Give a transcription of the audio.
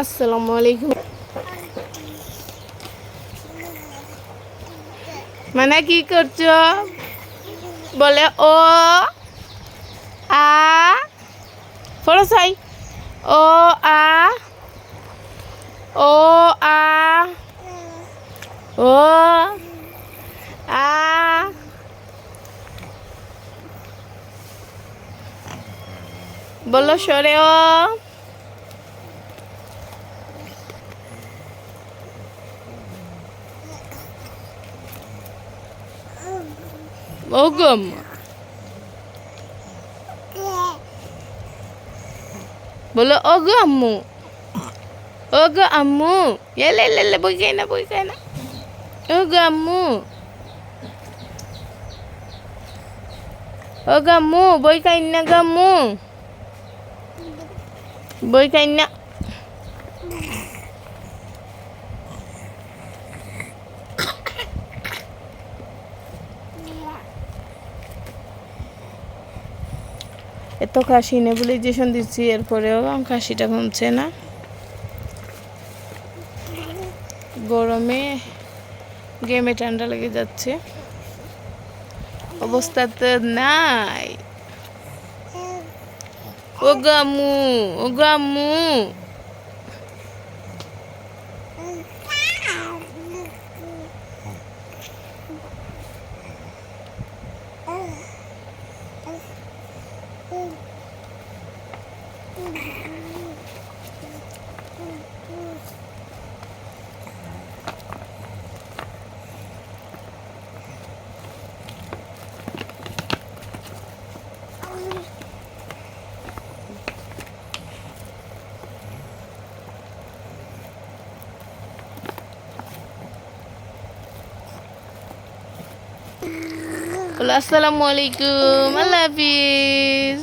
আসসালামু আলাইকুম। মানে কি করছ? বলে ও, আ পড়ো সাই। ও, আ ও আ ও, আ। বলো সরে ও। Logam. Bola ogamu. Ogamu. Ya le le le bukan nak bukan nak. Ogamu. Ogamu, boy kain nak gamu. Boy kain nak. এত কাশি নেবুলাইজেশন দিচ্ছি, এরপরেও কাশিটা কমছে না। গরমে গেমে ঠান্ডা লেগে যাচ্ছে। অবস্থা তো নাই। ও গামু ও গামু বলো আসসালামু আলাইকুম আল্লাহ হাফিজ